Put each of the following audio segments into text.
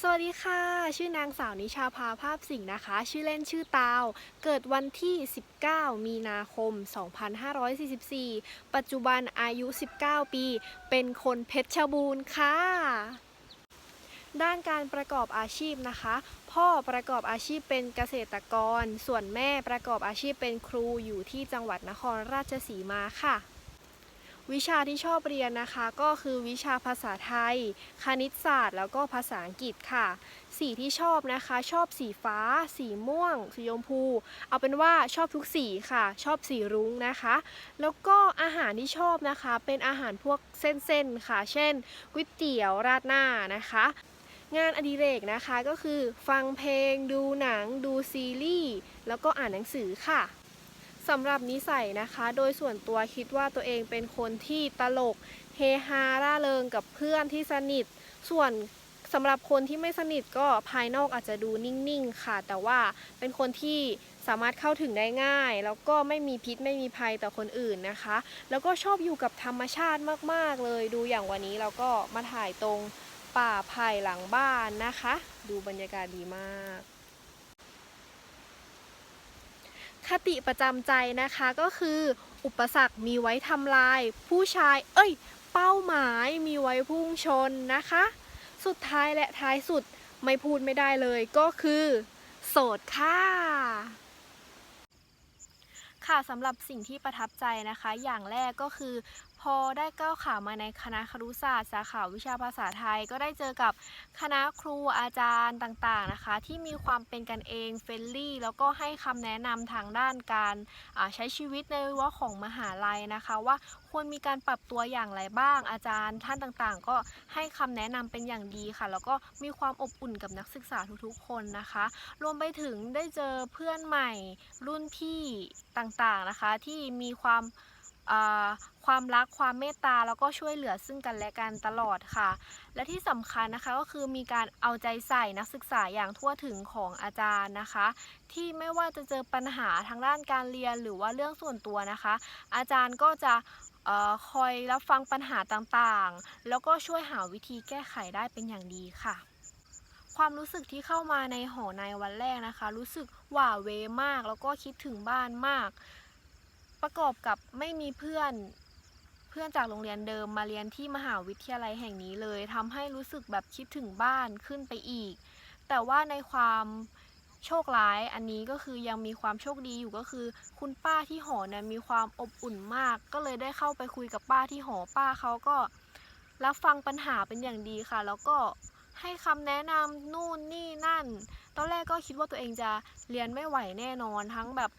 สวัสดีค่ะ ชื่อนางสาวนิชาภาภาพสิงห์นะคะ ชื่อเล่นชื่อตาว เกิดวันที่ 19 มีนาคม 2544 ปัจจุบันอายุ 19 ปี เป็นคนเพชรบูรณ์ค่ะ ด้านการประกอบอาชีพนะคะ พ่อประกอบอาชีพเป็นเกษตรกร ส่วนแม่ประกอบอาชีพเป็นครูอยู่ที่จังหวัดนครราชสีมาค่ะ วิชาที่ชอบเรียนนะคะก็คือวิชาภาษาไทย คณิตศาสตร์ แล้วก็ภาษาอังกฤษค่ะ สีที่ชอบนะคะ ชอบสีฟ้า สีม่วง สีชมพู เอาเป็นว่าชอบทุกสีค่ะ ชอบสีรุ้งนะคะ แล้วก็อาหารที่ชอบนะคะ เป็นอาหารพวกเส้นๆค่ะ เช่นก๋วยเตี๋ยวราดหน้านะคะงานอดิเรกนะคะก็คือฟังเพลง ดูหนัง ดูซีรีส์ แล้วก็อ่านหนังสือค่ะ สำหรับนิสัยนะคะ โดยส่วนตัวคิดว่าตัวเองเป็นคนที่ตลกเฮฮาร่าเริงกับเพื่อนที่สนิท ส่วนสำหรับคนที่ไม่สนิทก็ภายนอกอาจจะดูนิ่งๆค่ะ แต่ว่าเป็นคนที่สามารถเข้าถึงได้ง่าย แล้วก็ไม่มีพิษไม่มีภัยต่อคนอื่นนะคะ แล้วก็ชอบอยู่กับธรรมชาติมากๆเลย ดูอย่างวันนี้เราก็มาถ่ายตรงป่าไผ่หลังบ้านนะคะ ดูบรรยากาศดีมาก คติประจำใจนะคะก็คืออุปสรรคมีไว้ทำลาย ผู้ชาย เอ้ย เป้าหมายมีไว้พุ่งชนนะคะ สุดท้ายและท้ายสุดไม่พูดไม่ได้เลยก็คือ โสดค่ะค่ะสำหรับสิ่งที่ประทับใจนะคะ อย่างแรกก็คือ พอได้ก้าวขามาในคณะครุศาสตร์ สาขาวิชาภาษาไทย ก็ได้เจอกับคณะครูอาจารย์ต่างๆนะคะ ที่มีความเป็นกันเองเฟรนลี่ แล้วก็ให้คำแนะนำทางด้านการใช้ชีวิตในรั้วของมหาลัยนะคะ ว่าควรมีการปรับตัวอย่างไรบ้าง อาจารย์ท่านต่างๆ ก็ให้คำแนะนำเป็นอย่างดีค่ะ แล้วก็มีความอบอุ่นกับนักศึกษาทุกๆ คนนะคะ รวมไปถึงได้เจอเพื่อนใหม่รุ่นพี่ต่างๆนะคะ ที่มีความ ความรักความเมตตาแล้วก็ช่วยเหลือซึ่งกันและกันตลอดค่ะ และที่สำคัญนะคะก็คือมีการเอาใจใส่นักศึกษาอย่างทั่วถึงของอาจารย์นะคะ ที่ไม่ว่าจะเจอปัญหาทางด้านการเรียนหรือว่าเรื่องส่วนตัวนะคะ อาจารย์ก็จะออคอยรับฟังปัญหาต่างๆ แล้วก็ช่วยหาวิธีแก้ไขได้เป็นอย่างดีค่ะความรู้สึกที่เข้ามาในหอในวันแรกนะคะ รู้สึกหว่าเวมาก แล้วก็คิดถึงบ้านมาก ประกอบกับไม่มีเพื่อนเพื่อนจากโรงเรียนเดิมมาเรียนที่มหาวิทยาลัยแห่งนี้เลยทำให้รู้สึกแบบคิดถึงบ้านขึ้นไปอีก แต่ว่าในความโชคร้ายอันนี้ก็คือยังมีความโชคดีอยู่ก็คือ คุณป้าที่หอเนี่ยมีความอบอุ่นมาก ก็เลยได้เข้าไปคุยกับป้าที่หอป้าเขาก็รับฟังปัญหาเป็นอย่างดีค่ะ แล้วก็ให้คำแนะนำนู่นนี่นั่น ตอนแรกก็คิดว่าตัวเองจะเรียนไม่ไหวแน่นอนทั้งแบบ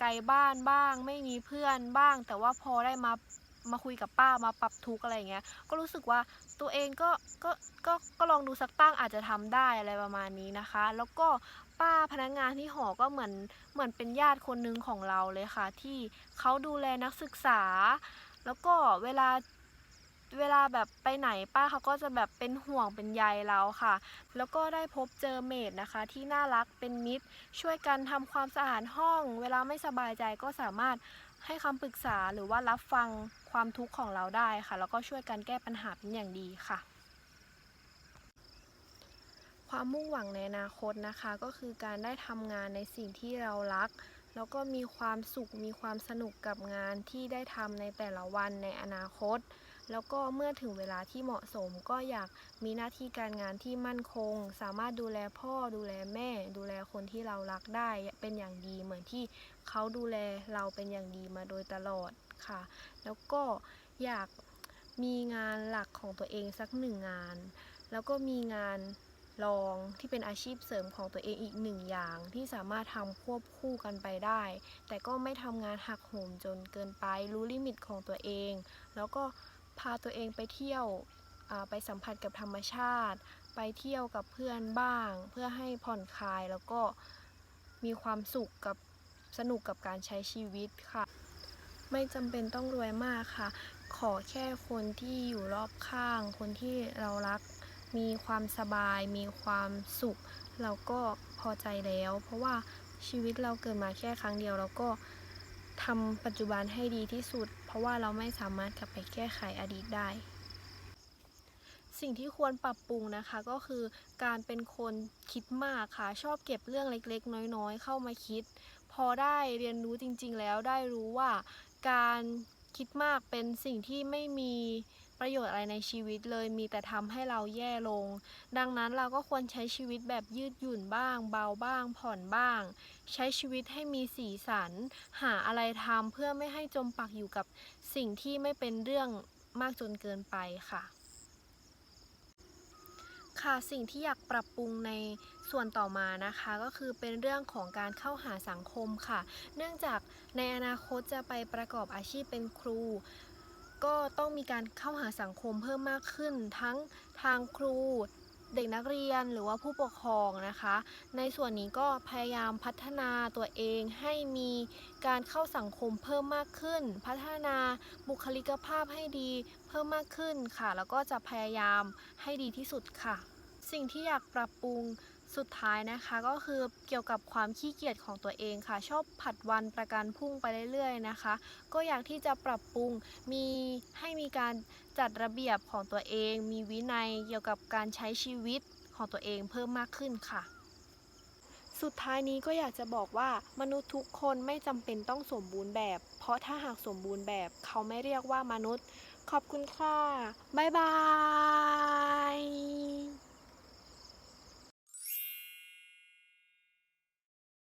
ไกลบ้านบ้าง ไม่มีเพื่อนบ้าง แต่ว่าพอได้มามาคุยกับป้ามาปรับทุกข์อะไรอย่างเงี้ย ก็รู้สึกว่าตัวเองก็ก็ก็ก็ลองดูสักตั้งอาจจะทำได้อะไรประมาณนี้นะคะ แล้วก็ป้าพนักงานที่หอก็เหมือนเหมือนเป็นญาติคนนึงของเราเลยค่ะ ที่เขาดูแลนักศึกษา แล้วก็เวลา เวลาแบบไปไหนป้าเขาก็จะแบบเป็นห่วงเป็นใยเราค่ะ แล้วก็ได้พบเจอเมดนะคะ ที่น่ารักเป็นมิตร ช่วยกันทำความสะอาดห้อง เวลาไม่สบายใจก็สามารถให้คำปรึกษาหรือว่ารับฟังความทุกข์ของเราได้ค่ะ แล้วก็ช่วยกันแก้ปัญหาเป็นอย่างดีค่ะ ความมุ่งหวังในอนาคตนะคะ ก็คือการได้ทำงานในสิ่งที่เรารัก แล้วก็มีความสุขมีความสนุกกับงานที่ได้ทำในแต่ละวันในอนาคต แล้วก็เมื่อถึงเวลาที่เหมาะสมก็อยากมีหน้าที่การงานที่มั่นคง สามารถดูแลพ่อดูแลแม่ ดูแลคนที่เรารักได้เป็นอย่างดีเหมือนที่เขาดูแลเราเป็นอย่างดีมาโดยตลอดค่ะ แล้วก็อยากมีงานหลักของตัวเองสักหนึ่งงาน แล้วก็มีงานรองที่เป็นอาชีพเสริมของตัวเองอีกหนึ่งอย่าง ที่สามารถทำควบคู่กันไปได้ แต่ก็ไม่ทำงานหักโหมจนเกินไปรู้ลิมิตของตัวเอง แล้วก็ พาตัวเองไปเที่ยวไปสัมผัสกับธรรมชาติ ไปเที่ยวกับเพื่อนบ้าง เพื่อให้ผ่อนคลายแล้วก็มีความสุขกับสนุกกับการใช้ชีวิตค่ะ ไม่จำเป็นต้องรวยมากค่ะ ขอแค่คนที่อยู่รอบข้าง คนที่เรารักมีความสบาย มีความสุข เราก็พอใจแล้ว เพราะว่าชีวิตเราเกิดมาแค่ครั้งเดียวเราก็ ทำปัจจุบันให้ดีที่สุด เพราะว่าเราไม่สามารถกลับไปแก้ไขอดีตได้ สิ่งที่ควรปรับปรุงนะคะก็คือการเป็นคนคิดมากค่ะ ชอบเก็บเรื่องเล็กๆ น้อยๆ เข้ามาคิด พอได้เรียนรู้จริงๆแล้วได้รู้ว่าการคิดมากเป็นสิ่งที่ไม่มี ประโยชน์อะไรในชีวิตเลย มีแต่ทำให้เราแย่ลง ดังนั้นเราก็ควรใช้ชีวิตแบบยืดหยุ่นบ้าง เบาบ้าง ผ่อนบ้าง ใช้ชีวิตให้มีสีสัน หาอะไรทำเพื่อไม่ให้จมปักอยู่กับสิ่งที่ไม่เป็นเรื่องมากจนเกินไปค่ะ ค่ะสิ่งที่อยากปรับปรุงในส่วนต่อมานะคะก็คือเป็นเรื่องของการเข้าหาสังคมค่ะ เนื่องจากในอนาคตจะไปประกอบอาชีพเป็นครู ก็ต้องมีการเข้าหาสังคมเพิ่มมากขึ้น ทั้งทางครูเด็กนักเรียนหรือว่าผู้ปกครองนะคะ ในส่วนนี้ก็พยายามพัฒนาตัวเองให้มีการเข้าสังคมเพิ่มมากขึ้น พัฒนาบุคลิกภาพให้ดีเพิ่มมากขึ้นค่ะ แล้วก็จะพยายามให้ดีที่สุดค่ะ สิ่งที่อยากปรับปรุง สุดท้ายนะคะก็คือเกี่ยวกับความขี้เกียจของตัวเองค่ะ ชอบผัดวันประกันพรุ่งไปเรื่อยๆนะคะ ก็อยากที่จะปรับปรุงมีให้มีการจัดระเบียบของตัวเอง มีวินัยเกี่ยวกับการใช้ชีวิตของตัวเองเพิ่มมากขึ้นค่ะ สุดท้ายนี้ก็อยากจะบอกว่ามนุษย์ทุกคนไม่จำเป็นต้องสมบูรณ์แบบ เพราะถ้าหากสมบูรณ์แบบเขาไม่เรียกว่ามนุษย์ ขอบคุณค่ะบ๊ายบาย